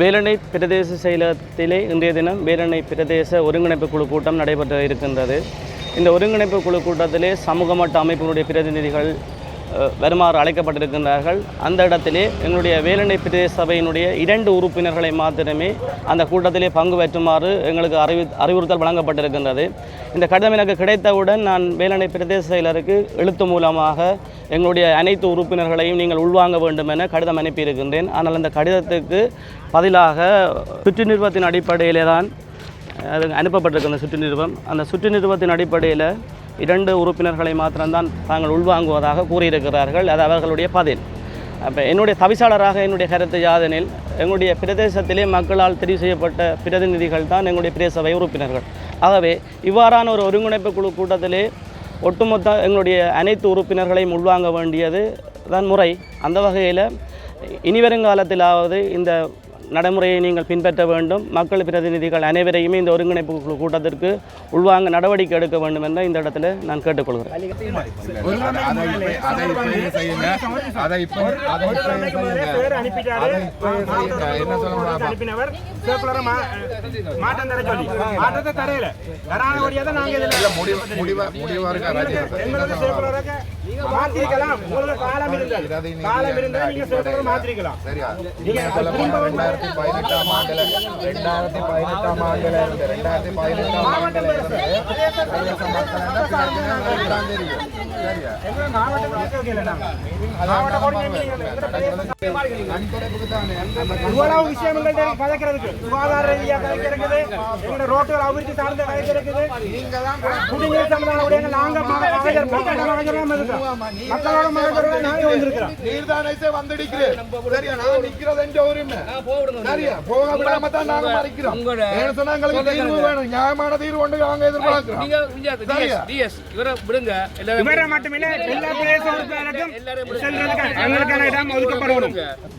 வேலணை பிரதேச செயலகத்திலே இன்றைய தினம் வேலணை பிரதேச ஒருங்கிணைப்பு குழு கூட்டம் நடைபெற்று இருக்கின்றது. இந்த ஒருங்கிணைப்பு குழு கூட்டத்திலே சமூக மட்ட அமைப்பினுடைய பிரதிநிதிகள் வருமாறு அழைக்கப்பட்டிருக்கின்றார்கள். அந்த இடத்திலே எங்களுடைய வேலணை பிரதேச சபையினுடைய இரண்டு உறுப்பினர்களை மாத்திரமே அந்த கூட்டத்திலே பங்கு பெற்றுமாறு எங்களுக்கு அறிவு அறிவுறுத்தல் வழங்கப்பட்டிருக்கின்றது. இந்த கடிதம் எனக்கு கிடைத்தவுடன் நான் வேலணை பிரதேச செயலருக்கு எழுத்து மூலமாக எங்களுடைய அனைத்து உறுப்பினர்களையும் நீங்கள் உள்வாங்க வேண்டும் என கடிதம் அனுப்பியிருக்கின்றேன். ஆனால் அந்த கடிதத்துக்கு பதிலாக சுற்று நிறுவத்தின் அடிப்படையிலே தான் அது அனுப்பப்பட்டிருக்கு அந்த சுற்று நிறுவம் அந்த சுற்று நிறுவத்தின் அடிப்படையில் இரண்டு உறுப்பினர்களை மாத்திரம்தான் தாங்கள் உள்வாங்குவதாக கூறியிருக்கிறார்கள். அது அவர்களுடைய பதில். அப்போ என்னுடைய தவிசாளராக என்னுடைய கருத்து யாதெனில் எங்களுடைய பிரதேசத்திலே மக்களால் தெரிவு செய்யப்பட்ட பிரதிநிதிகள் தான் எங்களுடைய பிரதேசவை உறுப்பினர்கள். ஆகவே இவ்வாறான ஒரு ஒருங்கிணைப்பு குழு கூட்டத்திலே ஒட்டுமொத்த எங்களுடைய அனைத்து உறுப்பினர்களையும் உள்வாங்க வேண்டியது தான் முறை. அந்த வகையில் இனிவருங்காலத்திலாவது இந்த நடைமுறையை நீங்கள் பின்பற்ற வேண்டும் மக்கள் பிரதிநிதிகள் அனைவரையுமே இந்த ஒருங்கிணைப்பு குழு கூட்டத்திற்கு உள்வாங்க நடவடிக்கை எடுக்க வேண்டும் என்ற இந்த இடத்துல நான் கேட்டுக்கொள்கிறேன் மாற்றத்தை தரையில. மாத்திருக்கலாம். உங்களுக்கு காலம் இருந்தது. காலம் இருந்தால் நீங்க circular மாத்திருக்கலாம். நீங்க போனா ரெண்டாயிரத்தி பதினெட்டாம் ஆண்டுல ரெண்டாயிரத்தி பதினெட்டாம் ஆண்டுல இருந்து ரெண்டாயிரத்தி பதினெட்டாம் ஆண்டுல சரியா இவ்வளவு சுகாதார எங்களோட ரோட்டுகள் அபிவிருத்தி சார்ந்த நீங்க தான் குடிநீர் மகஜர் இருக்கோம் மக்களோட மகஜரோட நாங்க வந்திருக்கிறோம் வந்திருக்கிறேன். சரியா? நான் நிக்கிறது சரியா? போக விடாம தான் நாங்க மறைக்கிறோம். ஏன்னு சொன்னா எங்களுக்கு தீர்வு வேணும். நியாயமான தீர்வு ஒன்று நாங்க எதிர்பார்க்கிறோம். நீங்க விஜய் சரியா? டிஎஸ் டிஎஸ் இவரை விடுங்க. எல்லாரும் இவரை மட்டுமில்ல எல்லா பிரதேச உறுப்பினருக்கும் செல்றதுக்கு எங்களுக்கான இடம் ஒதுக்கப்படணும்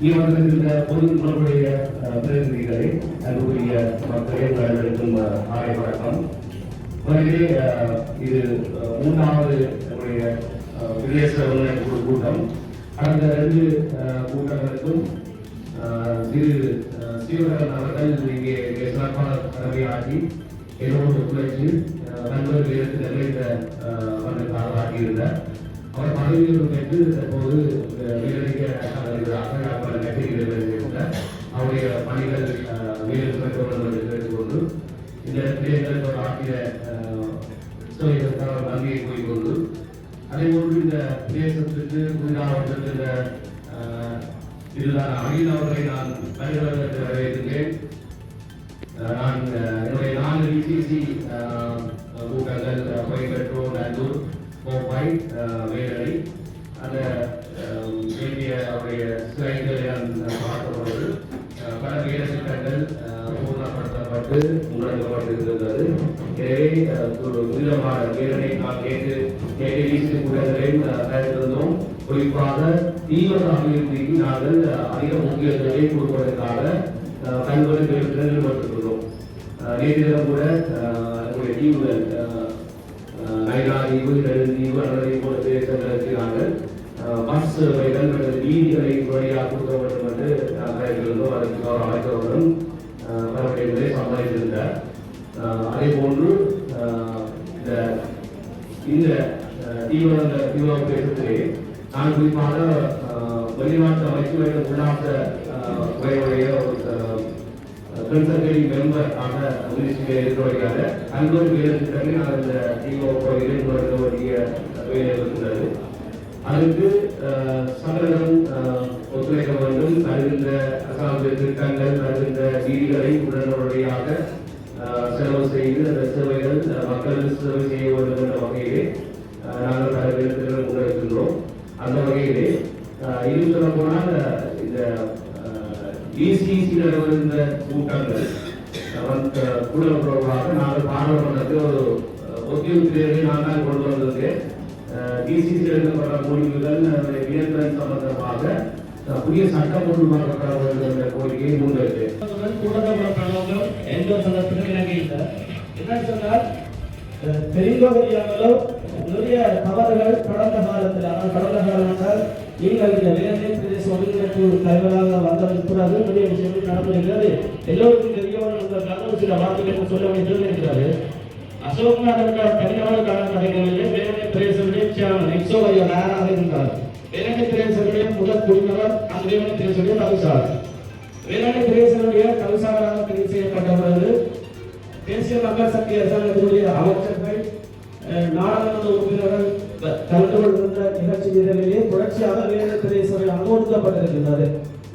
இவர்களுடைய பொது தொடர்புடைய அஹ், பிரதிநிதிகளை அன்புக்குரிய மக்களே உங்களுக்கும் ஆய வணக்கம். முதலிலே அஹ், இது அஹ், மூன்றாவது அஹ், பிரதேச ஒருங்கிணைப்பு கூட்டம். கடந்த ரெண்டு கூட்டங்களுக்கும் திரு அஹ், சீவகன் அவர்கள் இங்கே சிறப்பாளர் சிறப்பான ஆகி என்னோடு ஒத்துழைத்து நண்பர் வீரத்தில் நிறைந்த மன்னர்கள் ஆகியிருந்தார் அவர் பதவியில் பெற்று தற்போது வீரடிக்க அதிபராக அவர் நெற்றியில் இருந்தார் அவருடைய பணிகள் வீரர் தொடரும் என்று கேட்டுக்கொண்டு இந்த தேர்தல் ஆகிய சேவைகளுக்காக நன்றியை கூறிக்கொண்டு அதே போன்று இந்த புதிதாக வந்திருக்கிற இதுதான் அகில் அவர்களை நான் வருகிறதற்கு வரவேற்கிறேன் நான் என்னுடைய நான்கு விசிசி கூட்டங்கள் கோயம்பேட்டோ நல்லூர் கோப்பாய் வேலனை அந்த வேண்டிய அவருடைய சிலைகளை நான் பார்க்கப்படுவது பல வேலை திட்டங்கள் பூர்ணப்படுத்தப்பட்டு எனவே ஒரு கூட்டங்களையும் தயாரித்திருந்தோம் குறிப்பாக தீவிர அபிவிருத்திக்கு நாங்கள் அஹ், அதிக முக்கியத்துவத்தை கொடுப்பதற்காக அஹ், பல்வேறு வேலைகளை ஈடுபட்டிருக்கிறோம் அஹ், நேற்று கூட அஹ், தீவுகள் அஹ், அஹ், நைனா தீவு நெடுந்தீவு அல்லது போன்ற பிரதேசங்களுக்கு நாங்கள் பஸ் சேவைகள் அல்லது வீதிகளை முறையாக கொடுக்க வேண்டும் என்று நாங்கள் இருந்தோம் அதற்கு அவர் அமைச்சர்களும் பலவற்றை சம்பாதித்திருந்தார் அதே போன்று இந்த இந்த தீவிரவாத தீவிர தீவிர நான் குறிப்பாக வெளிநாட்டு அமைச்சர்கள் உள்நாட்டு உரையுடைய கன்சர்வேட்டிவ் மெம்பர் ஆக முயற்சியில் இருக்கிறவர்களாக அன்பர் வேலை திட்டங்களை நான் இந்த தீவிரவாத கோயிலில் நடத்த வேண்டிய வேலை இருக்கிறது அதுக்கு அஹ், சகலம் ஒத்துழைக்க வேண்டும். தருகின்ற அரசாங்க திட்டங்கள் தருகின்ற வீதிகளை உடனடியாக செலவு செய்து அந்த சேவைகள் மக்களுக்கு சேவை செய்ய வேண்டும் என்ற வகையிலே நாங்கள் பல விதத்தில் முன்னெடுக்கின்றோம் அந்த வகையிலே இது சொல்ல போனால் இந்த டிசிசியில் இருந்த கூட்டங்கள் கூட தொடர்பாக நாங்கள் பாராளுமன்றத்தில் ஒரு ஒத்தியுத்திரை நாங்கள் கொண்டு வந்தது டிசிசியில் எடுக்கப்பட்ட முடிவுகள் அதனுடைய சம்பந்தமாக புதிய சட்டம் உருவாக்கப்பட வேண்டும் என்ற கோரிக்கையை முன்வைத்தேன். கூட்டத்தோட பிரலோகம் எந்த சந்தர்ப்பத்திலும் எனக்கு இல்லை என்ன சொன்னால் பெரியவர்களோ நிறைய தவறுகள் கடந்த காலத்தில் ஆனால் கடந்த காலம் என்றால் நீங்கள் இந்த வேலை பிரதேச ஒருங்கிணைப்பு தலைவராக வந்ததன் கூடாது நிறைய விஷயங்கள் நடந்திருக்கிறது. எல்லோருக்கும் தெரியவன் என்பதற்காக சில வார்த்தைகள் சொல்ல வேண்டும் வேண்டியது இருக்கிறது அசோக்நாதன் தனியாக காலம் கிடைக்கவில்லை. வேலை பிரதேசனுடைய சேர்மன் எக்ஸோவைய யாராக இருந்தார். வேலை பிரதேசனுடைய முதல் குடிமகன் அந்த வேலை பிரதேசனுடைய தலைசார் வேளாண் பிரதேசனுடைய தவிசாளராக தெரிவு செய்யப்பட்ட பிறகு தேசிய மக்கள் சக்தி அரசாங்கத்தினுடைய அமைச்சர்கள் நாடாளுமன்ற உறுப்பினர்கள் கலந்து கொள்கின்ற நிகழ்ச்சி நிலையிலே தொடர்ச்சியாக வேளாண் பிரதேச அனுமதிக்கப்பட்டிருக்கின்றது.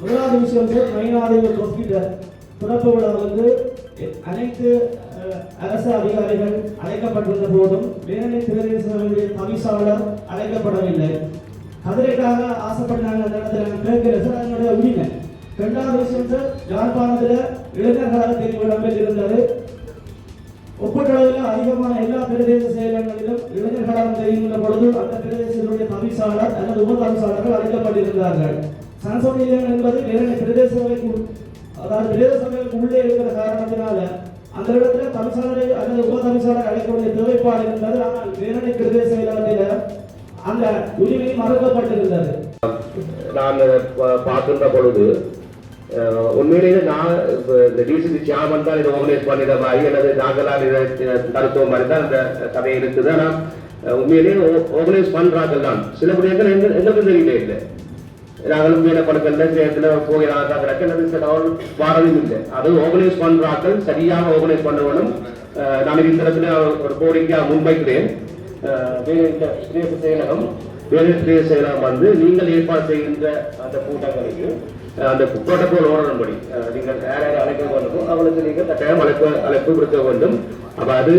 முதலாவது விஷயம் பேர் மைனாதிபர் ஹாஸ்பிட்டல் திறப்பு விழா வந்து அனைத்து அரசு அதிகாரிகள் அழைக்கப்பட்டிருந்த போதும் வேலை பிரதேசங்களுடைய தவிசாளர் அழைக்கப்படவில்லை. கதிரைக்காக ஆசைப்பட்டாங்க அந்த இடத்துல நான் சார் அதனுடைய உரிமை? இரண்டாவது விஷயம் சார் யாழ்ப்பாணத்தில் இளைஞர்களாக தெரிவு இடம்பெற்று இருந்தது ஒப்பீட்டளவில் அதிகமான எல்லா பிரதேச செயலகங்களிலும் இளைஞர்களாக தெரிகின்ற பொழுது அந்த பிரதேசத்தினுடைய தவிசாளர் அல்லது உப தவிசாளர்கள் அழைக்கப்பட்டிருந்தார்கள். சனசபை நிலையம் என்பது இரண்டு பிரதேச சபைக்கு அதாவது பிரதேச சபைகளுக்கு உள்ளே இருக்கிற காரணத்தினால அந்த இடத்துல தவிசாளரை அல்லது உப அழைக்கக்கூடிய அழைக்க தேவைப்பாடு இருந்தது. ஆனால் வேறு பிரதேச செயலகத்தில் அந்த உரிமை மறுக்கப்பட்டிருந்தது. நான் பார்க்கின்ற பொழுது உண்மையிலேயே நான் இந்த டிசிசி சியாமன் தான் இதை ஓர்கனைஸ் பண்ணிட மாதிரி அல்லது நாங்களால் இதை தடுத்தோம் மாதிரி தான் இந்த சபை இருக்குது. ஆனால் உண்மையிலேயே ஓர்கனைஸ் பண்றார்கள் தான். சில விடயங்கள் எங்க எங்களுக்கும் தெரியல இல்லை. நாங்களும் வீட படுக்கல சேர்த்துல போகிறாங்க கிடக்கு அல்லது சில ஆள் வாரதும் இல்லை. அது ஓர்கனைஸ் பண்றார்கள் சரியாக ஓர்கனைஸ் பண்ணவனும் நான் இந்த இடத்துல ஒரு கோரிக்கையா முன்வைக்கிறேன் வேறு செயலகம் வேறு செயலகம் வந்து நீங்கள் ஏற்பாடு செய்கின்ற அந்த கூட்டங்களுக்கு அந்த புரோட்டோகால் ஓடணும் படி நீங்கள் யார் யார் அழைக்க வேண்டுமோ அவளுக்கு நீங்கள் கட்டாயம் அழைப்பு அழைப்பு கொடுக்க வேண்டும் அப்போ அது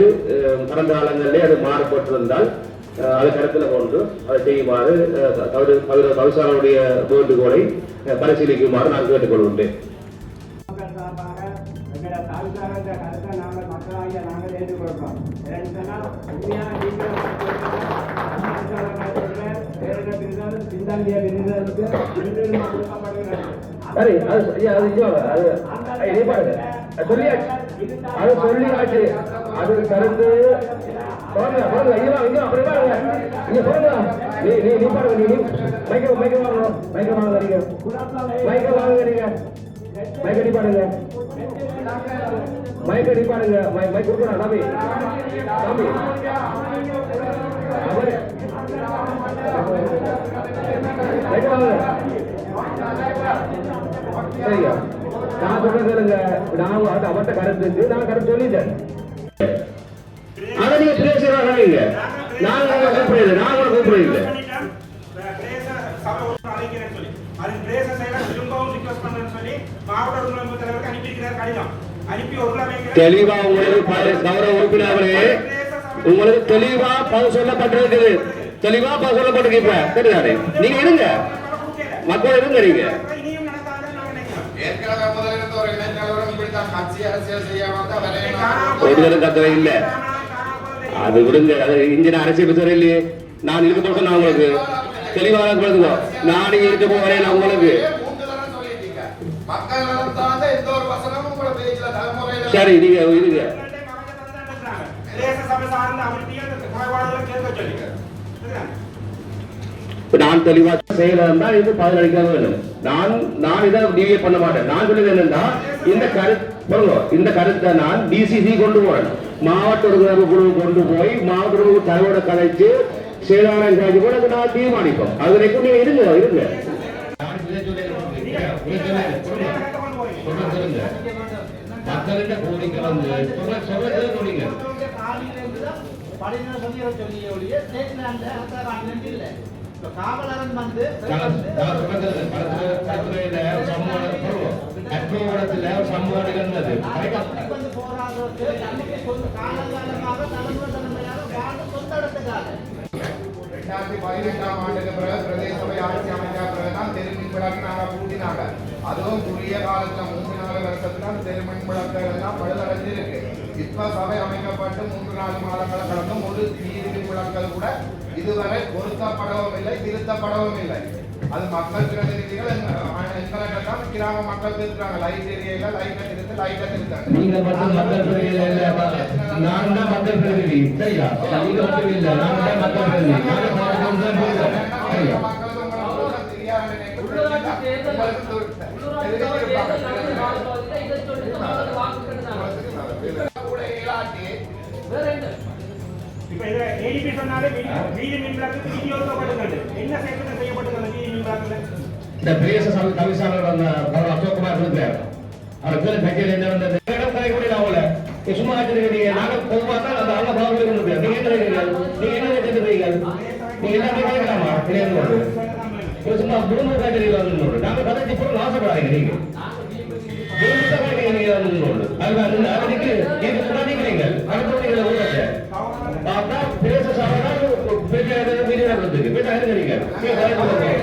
கடந்த காலங்களிலே அது மாறுபட்டிருந்தால் அது கருத்தில் கொண்டு அதை செய்யுமாறு அஹ், தவறு தவிசாளருடைய வேண்டுகோளை பரிசீலிக்குமாறு நான் கேட்டுக்கொள்கின்றேன் மக்கள் உண்மையான பின்தங்கிய விருதுகளுக்கு கொடுக்கப்படுகிறது சரி அது ஐயா, அது ஐயா, அது ஐயா, பாருங்க. அது சொல்லியாச்சு. அது சொல்லியாச்சு. அது கருத்து. பாருங்க பாருங்க. ஐயா ஐயா அப்படி பாருங்க. இங்க நீ நீ நீ பாருங்க நீ நீ. மைக்க மைக்க வாங்க மைக்க வாங்க நீங்க மைக்க வாங்க நீங்க மைக்க நீ பாருங்க. மைக்க நீ பாருங்க. மை மைக் கொடுக்கணும் தம்பி தம்பி அவரு. சரியா? நான் சொல்றது கேளுங்க. நான் அவர்கிட்ட கருத்து இருக்கு. நான் கருத்து சொல்லிட்டேன். அதை நீங்க பேசுறாங்க நான் உங்களை கூப்பிடுறது நான் உங்களை கூப்பிடுறது அது செயலர் திரும்பவும் ரிக்வஸ்ட் பண்றேன்னு சொல்லி மாவட்ட தலைவருக்கு அனுப்பியிருக்கிறார் கடிதம் அனுப்பி தெளிவா உங்களுக்கு கௌரவ உறுப்பினர்களே உங்களுக்கு தெளிவா பதில் சொல்லப்பட்டிருக்குது. தெளிவா பதில் சொல்லப்பட்டிருக்கு இப்ப. தெரியாது நீங்க இருங்க. மக்கள் இருங்க நீங்க. ஏற்கனவே முதல்ல இருந்த ஒரு இளைஞர்களும் இப்படித்தான் கட்சி அரசியல் செய்யாம தான் விளையாட ஒருத்தரும் கத்துற இல்ல. அது விடுங்க. அது இந்தியன் அரசியல் பத்தி இல்லையே நான் இருக்க போக நான் உங்களுக்கு தெளிவாக நான் இருக்க உங்களுக்கு சரி நீங்க இருங்க. சபை சார்ந்த குறைபாடுகளை கேட்க நான் தெளிவா செய்யலாம் தான் இது பதிலளிக்க வேண்டும். நான் நான் இதை டிவியே பண்ண மாட்டேன். நான் சொல்லுது என்னன்னா இந்த கருத்து இந்த கருத்தை நான் டிசிசி கொண்டு போறேன். மாவட்ட ஒருங்கிணைப்பு குழு கொண்டு போய் மாவட்ட ஒருங்கிணைப்பு தலைவரோட கலைச்சு செயலாளர் காட்சி கூட அதை நான் தீர்மானிப்போம். அது வரைக்கும் நீங்க இருங்க இருங்க. மக்கள்கிட்ட கோரிக்கை வந்து சொல்ல சொல்ல ரெண்டாயிரத்தி பதினெட்டாம் ஆண்டுக்கு பிறகு பிரதேச சபை ஆட்சி அமைச்சா பிறகுதான் தெருமின் விளக்கு நாங்க கூட்டினாங்க அதுவும் குறுகிய காலத்துல மூன்று நாலு வருஷத்துல அந்த தெருமின் விளக்குகள் எல்லாம் பழுதடைஞ்சிருக்கு. இப்ப சபை அமைக்கப்பட்டு மூன்று நாலு மாதங்களை கடந்தும் ஒரு நீரிமின் விளக்குகள் கூட இதுவரை பொருத்தப்படவும் இல்லை திருத்தப்படவும் இல்லை. அது மக்கள் பிரதிநிதிகள் எங்க- இந்த சிங்களத்தான் கிராம மக்கள் திருத்துறாங்க. லைட் ஏரியால லைட்டை திருத்து லைட்டை திருத்தாங்க நீங்கள் மட்டும் மக்கள் பிரதிநிதி நான் தான் மக்கள் பிரதிநிதி. சரியா? நீங்க மட்டும் இல்ல நான் தான் மக்கள் பிரதிநிதி. நாங்க பாவம் தான் போகிறோம் சரியா? கூட இயலாட்டி இப்ப இதுல ஏடிபி சொன்னாலே வீதி- மின் விளக்கு வீதி ஒதுக்கப்பட்டுள்ளது என்ன சேர்க்கை செய்யப்பட்டுள்ளது வீதி மின் விளக்குல? இந்த பிரேச சபை கமிஷனர் அந்த அசோக்குமார் இருக்கிறார் அவர் பேர் கட்சியில் என்ன வந்தது? இடம் ஆகல நீ சும்மா ஆச்சரியம் நாங்க பொதுவாக தான் அந்த ஆள பாவம் இருக்கு நீங்க என்ன நினைக்கிறீர்கள்? நீங்க என்ன நினைக்கிறீங்க நீங்க என்ன நினைக்கலாமா கிடையாது சும்மா குடும்ப காய்கறிகள் வந்து நாங்க கதைக்கு பொருள் ஆசைப்படாதீங்க நீங்க. அதுக்கு இது புறாதீங்க அடுத்த நீங்க ஊழல் பார்த்தா பேச சாப்பிட்டா பெரிய மீடியா இருக்கு. போய் அறிஞரிங்க அதை